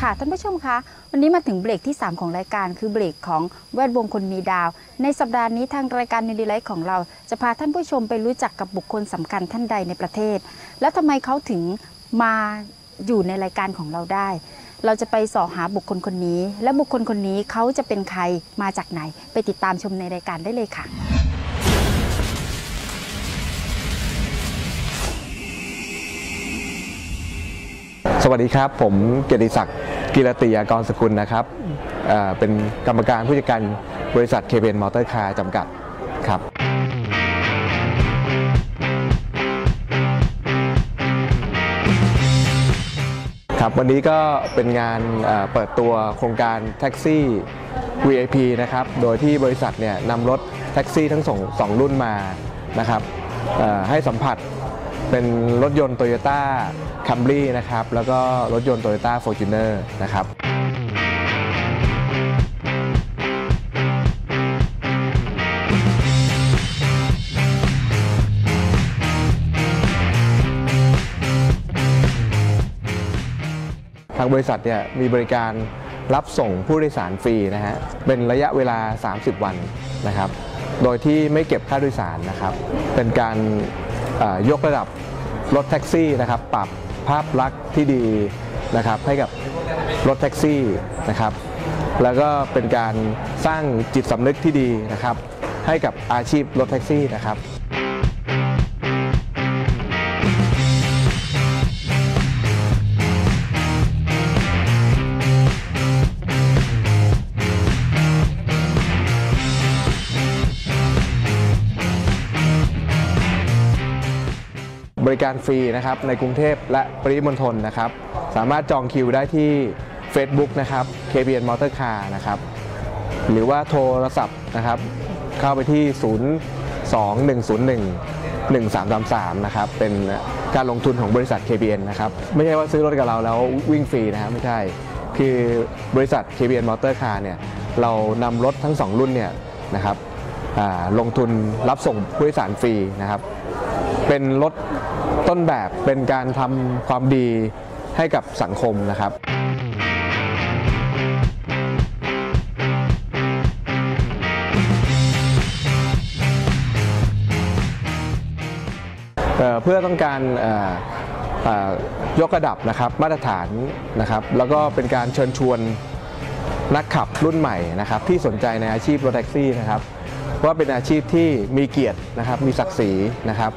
ค่ะท่านผู้ชมคะ วันนี้มาถึงเบรกที่ 3 ของรายการ คือเบรกของแวดวงคนมีดาว ในสัปดาห์นี้ทางรายการนิวดีไลท์ของเรา จะพาท่านผู้ชมไปรู้จักกับบุคคลสำคัญท่านใดในประเทศ และทำไมเขาถึงมาอยู่ในรายการของเราได้ เราจะไปสอหาบุคคลคนนี้ และบุคคลคนนี้เขาจะเป็นใครมาจากไหน ไปติดตามชมในรายการได้เลยค่ะ สวัสดีครับ ผมเกียรติศักดิ์กิรติยากรสกุลนะครับเป็นกรรมการผู้จัดการบริษัทเคเบนมอเตอร์คาร์จำกัดครับครับวันนี้ก็เป็นงานเปิดตัวโครงการแท็กซี่ VIP นะครับ โดยที่บริษัทเนี่ยนำรถแท็กซี่ทั้งสองสองรุ่นมานะครับให้สัมผัส เป็นรถยนต์ Toyota Camry นะครับ แล้วก็รถยนต์ Toyota Fortuner นะครับทางบริษัทเนี่ยมีบริการรับส่งผู้โดยสารฟรีนะฮะ เป็นระยะเวลา 30 วันนะครับ โดยที่ไม่เก็บค่าโดยสารนะครับ เป็นการ ยกระดับรถแท็กซี่นะครับ ปรับภาพลักษณ์ที่ดีนะครับให้กับรถแท็กซี่นะครับ แล้วก็เป็นการสร้างจิตสำนึกที่ดีนะครับ ให้กับอาชีพรถแท็กซี่นะครับ บริการฟรีนะครับในกรุงเทพและปริมณฑลนะครับ สามารถจองคิวได้ที่ Facebook นะครับ KBN Motor Car นะครับ หรือว่าโทรศัพท์นะครับ เข้าไปที่ 02101 1333 นะครับ เป็นการลงทุนของบริษัท KBN นะครับ ไม่ใช่ว่าซื้อรถกับเราแล้ววิ่งฟรีนะครับไม่ใช่ คือบริษัท KBN Motor Car เนี่ย เรานำรถทั้ง 2 รุ่นเนี่ยนะครับลงทุนรับส่งผู้โดยสารฟรีนะครับ เป็นรถ ต้นแบบเป็นการทำความดีให้กับสังคมนะครับเเพื่อต้องการยกระดับนะครับมาตรฐานนะครับ แล้วก็เป็นการเชิญชวนนักขับรุ่นใหม่นะครับ ที่สนใจในอาชีพรถแท็กซี่นะครับว่าเป็นอาชีพที่มีเกียรตินะครับ มีศักดิ์ศรีนะครับ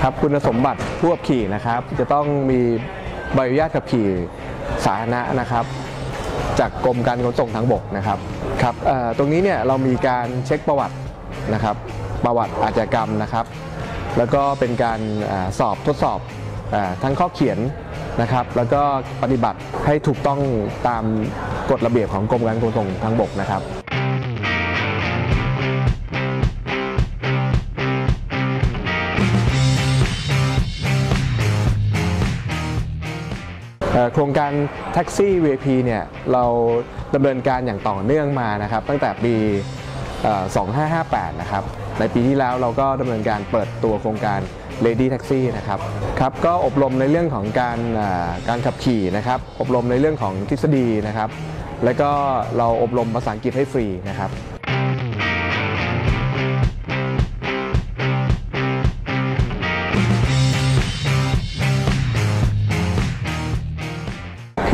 ครับคุณสมบัติผู้ขับขี่นะครับ จะต้องมีใบอนุญาตขับขี่สาธารณะนะครับ จากกรมการขนส่งทางบกนะครับครับตรงนี้เนี่ยเรามีการเช็คประวัตินะครับ ประวัติอาชญากรรมนะครับ แล้วก็เป็นการอสอบทดสอบอทั้งข้อเขียนนะครับ แล้วก็ปฏิบัติให้ถูกต้องตามกฎระเบียบของกรมการขนส่งทางบกนะครับ โครงการแท็กซี่ VIP เนี่ยเราดำเนินการอย่างต่อเนื่องมานะครับ ตั้งแต่ปี 2558 นะครับ ในปีที่แล้วเราก็ดำเนินการเปิดตัวโครงการ Lady Taxi นะครับครับก็อบรมในเรื่องของการการขับขี่นะครับ อบรมในเรื่องของทฤษฎีนะครับ แล้วก็เราอบรมภาษาอังกฤษให้ฟรีนะครับ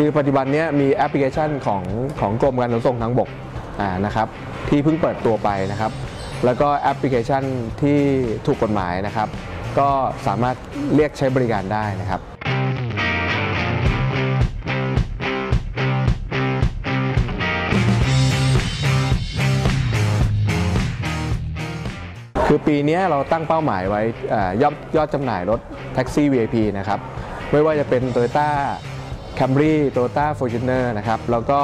คือปัจจุบันนี้มีแอปพลิเคชันของของกรมการขนส่งทางบกนะครับที่เพิ่งเปิดตัวไปนะครับ แล้วก็แอปพลิเคชันที่ถูกกฎหมายนะครับ ก็สามารถเรียกใช้บริการได้นะครับคือปีนี้เราตั้งเป้าหมายไว้อยอดยอดจำหน่ายรถแท็กซี่ VIP นะครับ ไม่ว่าจะเป็น Toyota Camry Toyota Fortuner นะครับแล้วก็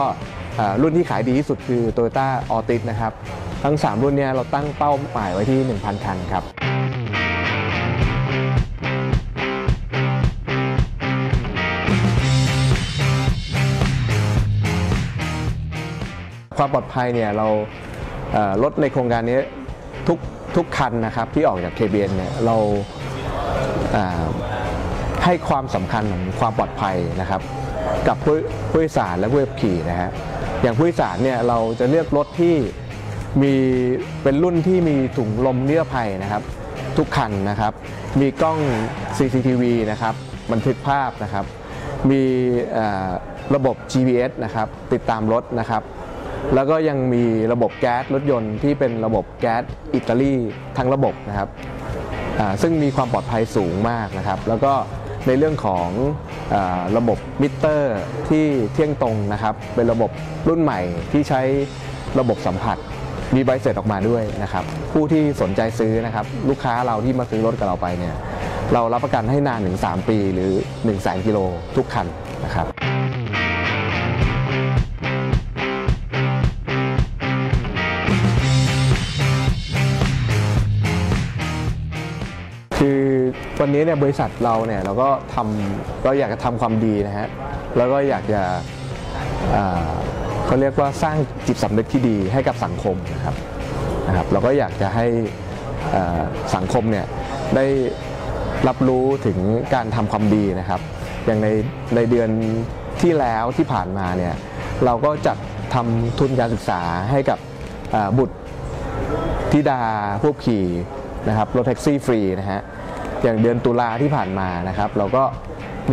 รุ่นที่ขายดีที่สุดคือ Toyota Altis นะครับทั้ง 3 รุ่นเนี้เราตั้งเป้าหมายไว้ที่ 1,000 คันครับความปลอดภัยเนี่ยเรารถในโครงการนี้ทุกทุกคันนะครับที่ออกจาก KBN เนี่ยเราให้ความสำคัญของความปลอดภัยนะครับ กับผู้ผู้โดยสารและผู้ขับขี่นะฮะอย่างผู้โดยสารเนี่ยเราจะเลือกรถที่มีเป็นรุ่นที่มีถุงลมนิรภัยนะครับ ทุกคันนะครับ มีกล้อง CCTV นะครับบันทึกภาพนะครับ มีระบบ GPS นะครับติดตามรถนะครับแล้วก็ยังมีระบบแก๊สรถยนต์ที่เป็นระบบแก๊สอิตาลีทั้งระบบนะครับซึ่งมีความปลอดภัยสูงมากนะครับ แล้วก็ ในเรื่องของอระบบมิเตอร์ที่เที่ยงตรงนะครับ เป็นระบบรุ่นใหม่ที่ใช้ระบบสัมผัสมีใบเสร็จออกมาด้วยนะครับ ผู้ที่สนใจซื้อนะครับ ลูกค้าเราที่มาซื้อรถกับเราไปเนี่ย เรารับประกันให้นานถึง 3 ปีหรือ 1 0 0 0 0แกิโลทุกคันนะครับ วันนี้เนี่ยบริษัทเราเนี่ยเราก็ทำเราอยากจะทำความดีนะฮะแล้วก็อยากจะเขาเรียกว่าสร้างจิตสำนึกที่ดีให้กับสังคมนะครับนะครับเราก็อยากจะให้สังคมเนี่ยได้รับรู้ถึงการทำความดีนะครับ อย่างในในเดือนที่แล้วที่ผ่านมาเนี่ยเราก็จัดทำทุนการศึกษาให้กับบุตรธิดาผู้ขี่นะครับรถแท็กซี่ฟรีนะฮะ อย่างเดือนตุลาที่ผ่านมานะครับ เราก็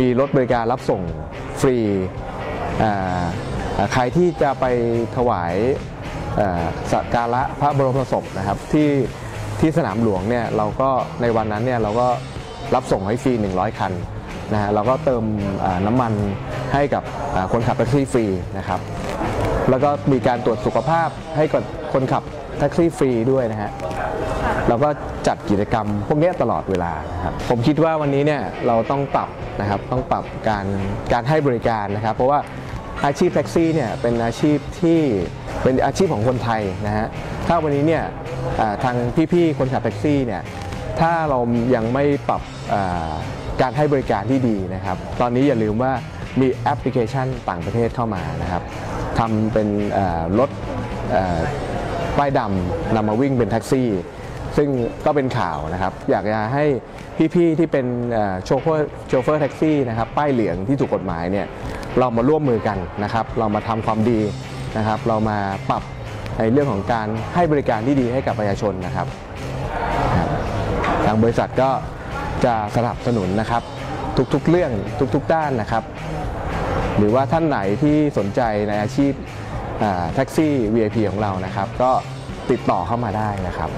มีรถบริการรับส่งฟรีใครที่จะไปถวายสักการะพระบรมศพนะครับที่ที่สนามหลวงเนี่ยเราก็ในวันนั้นเนี่ยเราก็รับส่งให้ฟรี 100 คันนะฮะเราก็เติมน้ำมันให้กับคนขับแท็กซี่ฟรีนะครับแล้วก็มีการตรวจสุขภาพให้กับคนขับแท็กซี่ฟรีด้วยนะฮะ เราก็จัดกิจกรรมพวกนี้ตลอดเวลาครับผมคิดว่าวันนี้เนี่ยเราต้องปรับนะครับต้องปรับการการให้บริการนะครับ เพราะว่าอาชีพแท็กซี่เนี่ยเป็นอาชีพที่เป็นอาชีพของคนไทยนะฮะถ้าวันนี้เนี่ยทางพี่ๆคนขับแท็กซี่เนี่ยถ้าเรายังไม่ปรับการให้บริการที่ดีนะครับ ตอนนี้อย่าลืมว่ามีแอปพลิเคชันต่างประเทศเข้ามานะครับทำเป็นรถป้ายดำนำมาวิ่งเป็นแท็กซี่ ซึ่งก็เป็นข่าวนะครับ อยากจะให้พี่ๆที่เป็นโชเฟอร์โชเฟอร์แท็กซี่นะครับป้ายเหลืองที่ถูกกฎหมายเนี่ยเรามาร่วมมือกันนะครับ เรามาทำความดีนะครับ เรามาปรับในเรื่องของการให้บริการที่ดีให้กับประชาชนนะครับ ทางบริษัทก็จะสนับสนุนนะครับ ทุกๆเรื่องทุกๆด้านนะครับ หรือว่าท่านไหนที่สนใจในอาชีพแท็กซี่ VIP ของเรานะครับ ก็ติดต่อเข้ามาได้นะครับ